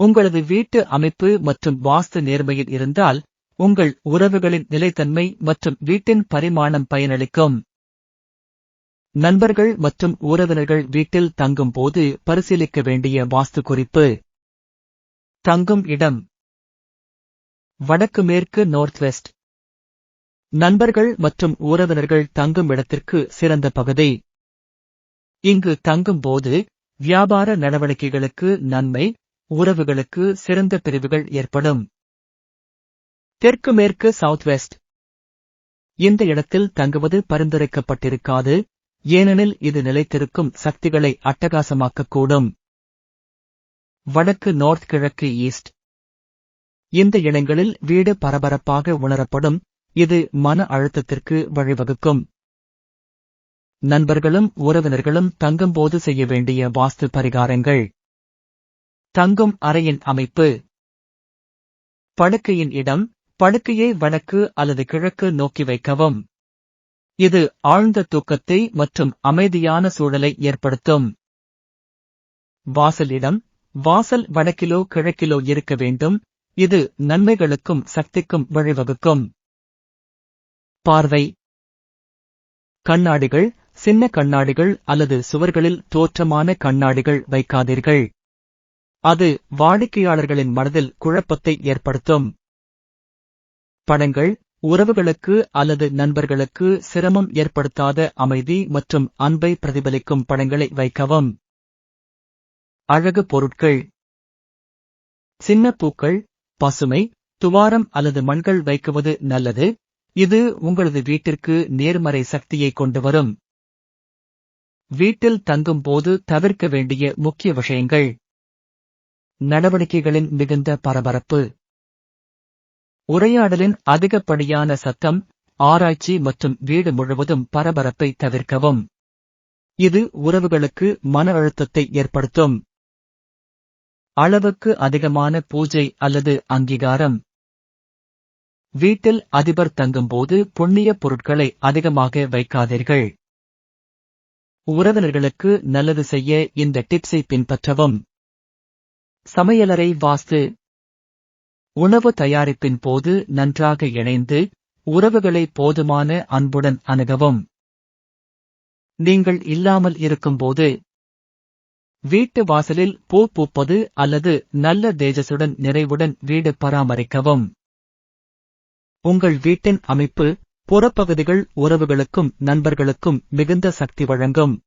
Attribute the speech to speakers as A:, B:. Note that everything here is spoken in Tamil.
A: உங்களது வீட்டு அமைப்பு மற்றும் வாஸ்து நேர்மையில் இருந்தால் உங்கள் உறவுகளின் நிலைத்தன்மை மற்றும் வீட்டின் பரிமாணம் பயனளிக்கும். நண்பர்கள் மற்றும் உறவினர்கள் வீட்டில் தங்கும் போது பரிசீலிக்க வேண்டிய வாஸ்து குறிப்பு. தங்கும் இடம். வடக்கு மேற்கு நார்த் வெஸ்ட் நண்பர்கள் மற்றும் உறவினர்கள் தங்கும் இடத்திற்கு சிறந்த பகுதி. இங்கு தங்கும் போது வியாபார நடவடிக்கைகளுக்கு நன்மை உறவுகளுக்கு சிறந்த பிரிவுகள் ஏற்படும். தெற்கு மேற்கு சவுத் வெஸ்ட் இந்த இடத்தில் தங்குவது பரிந்துரைக்கப்பட்டிருக்காது ஏனெனில் இது நிலைத்திருக்கும் சக்திகளை அட்டகாசமாக்கக்கூடும். வடக்கு நார்த் கிழக்கு ஈஸ்ட் இந்த இடங்களில் வீடு பரபரப்பாக உணரப்படும் இது மன அழுத்தத்திற்கு வழிவகுக்கும். நண்பர்களும் உறவினர்களும் தங்கும்போது செய்ய வேண்டிய வாஸ்து பரிகாரங்கள். தங்கும் அறையின் அமைப்பு. படுக்கையின் இடம் படுக்கையை வடக்கு அல்லது கிழக்கு நோக்கி வைக்கவும். இது ஆழ்ந்த தூக்கத்தை மற்றும் அமைதியான சூழலை ஏற்படுத்தும். வாசலிடம் வாசல் வடக்கிலோ கிழக்கிலோ இருக்க வேண்டும். இது நன்மைகளுக்கும் சக்திக்கும் வழிவகுக்கும். பார்வை. கண்ணாடிகள் சின்ன கண்ணாடிகள் அல்லது சுவர்களில் தோற்றமான கண்ணாடிகள் வைக்காதீர்கள். அது வாடிக்கையாளர்களின் மனதில் குழப்பத்தை ஏற்படுத்தும். படங்கள் உறவுகளுக்கு அல்லது நண்பர்களுக்கு சிரமம் ஏற்படுத்தாத அமைதி மற்றும் அன்பை பிரதிபலிக்கும் படங்களை வைக்கவும். அழகு பொருட்கள். சின்ன பூக்கள் பசுமை துவாரம் அல்லது மண்கள் வைக்குவது நல்லது. இது உங்களது வீட்டிற்கு நேர்மறை சக்தியை கொண்டு வரும். வீட்டில் தங்கும் போது தவிர்க்க வேண்டிய முக்கிய விஷயங்கள். நடவடிக்கைகளின் மிகுந்த பரபரப்பு. உரையாடலின் அதிகப்படியான சத்தம் ஆராய்ச்சி மற்றும் வீடு முழுவதும் பரபரப்பை தவிர்க்கவும். இது உறவுகளுக்கு மன அழுத்தத்தை ஏற்படுத்தும். அளவுக்கு அதிகமான பூஜை அல்லது அங்கீகாரம். வீட்டில் அதிபர் தங்கும்போது புண்ணிய பொருட்களை அதிகமாக வைக்காதீர்கள். உறவினர்களுக்கு நல்லது செய்ய இந்த டிப்ஸை பின்பற்றவும். சமையலறை வாஸ்து. உணவு தயாரிப்பின் போது நன்றாக இணைந்து உறவுகளை போதுமான அன்புடன் அணுகவும். நீங்கள் இல்லாமல் இருக்கும்போது வீட்டு வாசலில் பூ பூப்பது அல்லது நல்ல தேஜசுடன் நிறைவுடன் வீடு பராமரிக்கவும். உங்கள் வீட்டின் அமைப்பு புறப்பகுதிகள் உறவுகளுக்கும் நண்பர்களுக்கும் மிகுந்த சக்தி வழங்கும்.